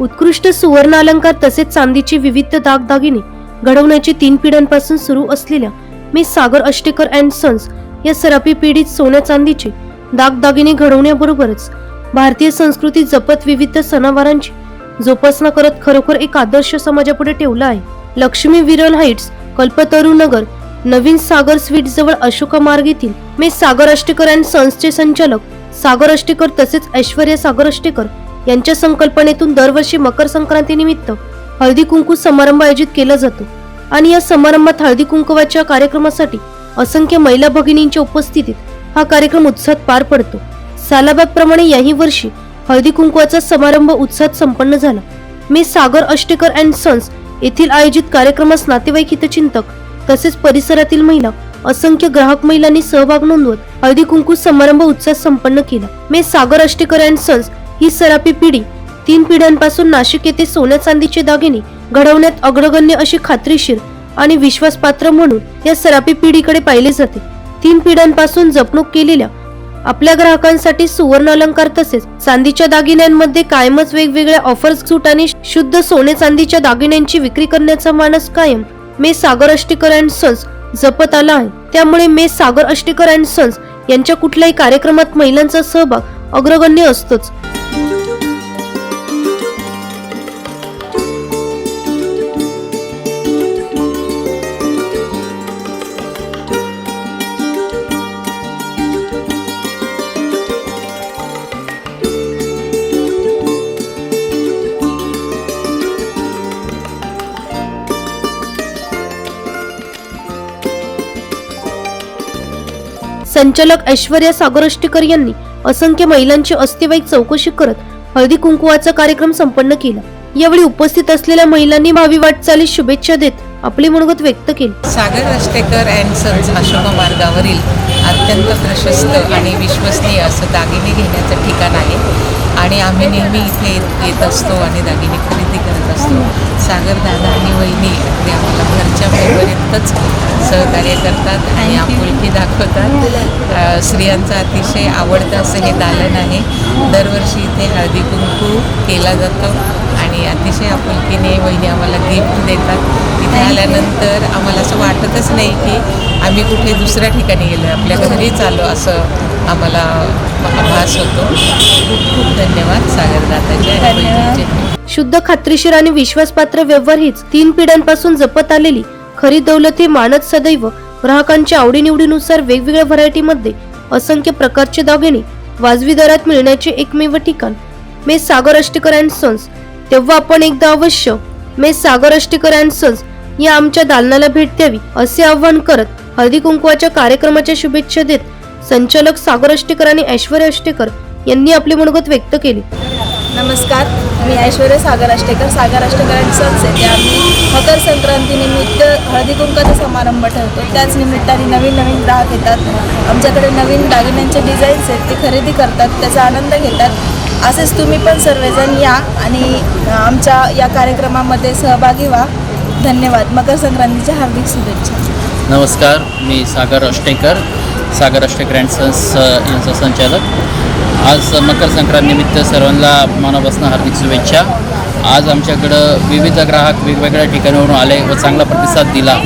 उत्कृष्ट सुवर्ण अलंकार तसेच चांदीचे विविध दागदागिने घडवण्याची तीन पिढ्यांपासून सुरू असलेल्या मी सागर अष्टेकर अँड सन्स या सरापी पिढीत सोन्या चांदीचे दागदागिने घडवण्याबरोबरच भारतीय संस्कृती जपत विविध सणावारांची जोपासना करत खरोखर एक आदर्श समाजापुढे ठेवला आहे. लक्ष्मी विरल हाईट्स कल्पतरू नगर नवीन सागर स्वीट जवळ अशोका मार्ग येथील मे सागर अष्टेकर अँड सन्सचे संचालक सागर अष्टेकर तसेच ऐश्वर्या सागर अष्टेकर यांच्या संकल्पनेतून दरवर्षी मकर संक्रांतीनिमित्त हळदी कुंकू समारंभ आयोजित केला जातो. आणि या समारंभात हळदी कुंकवाच्या कार्यक्रमासाठी असंख्य महिला भगिनींच्या उपस्थितीत हा कार्यक्रम उत्साहात पार पडतो. सालाबादप्रमाणे याही वर्षी हळदी कुंकवाचा समारंभ उत्साहात संपन्न झाला. मी सागर अष्टेकर अँड सन्स येथील आयोजित कार्यक्रमास नातेवाईक हितचिंतक तसेच परिसरातील महिला असंख्य ग्राहक महिलांनी सहभाग नोंदवत हळदी कुंकू समारंभ उत्साहात संपन्न केला. मे सागर अष्टेकर अँड सन्स ही सरापी पिढी तीन पिढ्यांपासून नाशिक येथे सोन्या चांदीचे दागिने घडवण्यात अग्रगण्य अशी खात्रीशीर आणि विश्वासपात्र म्हणून या सरापी पिढीकडे पाहिले जाते. तीन पिढ्यांपासून जपणूक केलेल्या आपल्या ग्राहकांसाठी सुवर्ण अलंकार तसेच चांदीच्या दागिन्यांमध्ये कायमच वेगवेगळ्या ऑफर्स सूट आणि शुद्ध सोने चांदीच्या दागिन्यांची विक्री करण्याचा मानस कायम मे सागर अष्टीकर अँड सन्स जपत आला आहे. त्यामुळे मे सागर अष्टीकर अँड सन्स यांच्या कुठल्याही कार्यक्रमात महिलांचा सहभाग अग्रगण्य असतोच. संचालक ऐश्वर्या सागरष्टीकर यांनी असंख्य महिलांची अस्थिवाईक चौकशी करत हळदी कुंकुवाचा कार्यक्रम संपन्न केला. यावेळी उपस्थित असलेल्या महिलांनी भावी वाटचालीस शुभेच्छा देत आपली मनोगत व्यक्त केली. सागर अष्टेकर अँड सन्स अशोक मार्गावरील अत्यंत प्रशस्त आणि विश्वसनीय असं दागिने घेण्याचं ठिकाण आहे. आणि आम्ही नेहमी इथे येत असतो आणि दागिने खरेदी करत असतो. सागर दादा आणि वहिनी अगदी आम्हाला घरच्या मेंबरीतच सहकार्य करतात आणि आपुलकी दाखवतात. स्त्रियांचं अतिशय आवडतं असं हे दालन आहे. दरवर्षी इथे हळदी कुंकू केला जातो आणि अतिशय आपुलकीने वहिनी आम्हाला गिफ्ट देतात. तिथे आल्यानंतर आम्हाला असं वाटतच नाही की आम्ही कुठे दुसऱ्या ठिकाणी गेलो आपल्या घरीच आलो असं आम्हाला आभास होतो. खूप खूप धन्यवाद शुद्ध खात्रीशीर आणि विश्वासपात्र व्यवहार हीच तीन पिढ्यांपासून जपत आलेली खरी दौलत हे मानत सदैव ग्राहकांच्या आवडीनिवडीनुसार वेगवेगळ्या व्हरायटीमध्ये असंख्य प्रकारचे दागिने वाजवी दरात मिळण्याचे एकमेव ठिकाण. मे सागर अष्टेकर अँड सन्स. तेव्हा आपण एकदा अवश्य मे सागर अष्टेकर अँड सन्स या आमच्या दालनाला भेट द्यावी असे आवाहन करत हळदी कुंकवाच्या कार्यक्रमाच्या शुभेच्छा देत संचालक सागर अष्टेकर आणि ऐश्वर्या अष्टेकर यांनी आपली मनोगत व्यक्त केली. नमस्कार मी ऐश्वर्या सागर अष्टेकर सागर अष्टेकर अँड सन्स येथे आम्ही मकर संक्रांतीनिमित्त हळदी कुंकाचा समारंभ ठेवतो. त्याच निमित्ताने नवीन नवीन ग्राहक येतात. आमच्याकडे नवीन दागिन्यांचे डिझाईन्स आहेत ते खरेदी करतात त्याचा आनंद घेतात. असेच तुम्ही पण सर्वजण या आणि आमच्या या कार्यक्रमामध्ये सहभागी व्हा. धन्यवाद. मकर संक्रांतीच्या हार्दिक शुभेच्छा. नमस्कार मी सागर अष्टेकर सागर अष्टेकर अँड सन्स यांचा संचालक. आज मकर संक्रांतीनिमित्त सर्वांना मनापासून हार्दिक शुभेच्छा. आज आमच्याकडं विविध ग्राहक वेगवेगळ्या ठिकाणावरून आले व चांगला प्रतिसाद दिला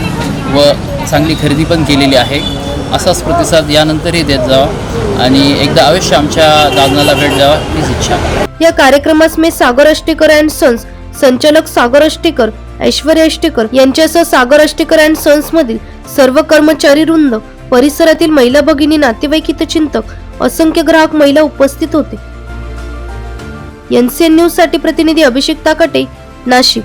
व चांगली खरेदी पण केलेली आहे. असाच प्रतिसाद यानंतरही देत जावा आणि एकदा अवश्य आमच्या दालनाला भेट द्यावा हीच इच्छा. या कार्यक्रमास मी सागर अष्टेकर अँड सन्स संचालक सागर अष्टेकर ऐश्वर्या अष्टेकर यांच्यासह सागर अष्टेकर अँड सन्स मधील सर्व कर्मचारी वृंद परिसरातील महिला भगिनी नातेवाईक हितचिंतक असंख्य ग्राहक महिला उपस्थित होते. एनसीएन न्यूजसाठी प्रतिनिधी अभिषेक ताकटे नाशिक.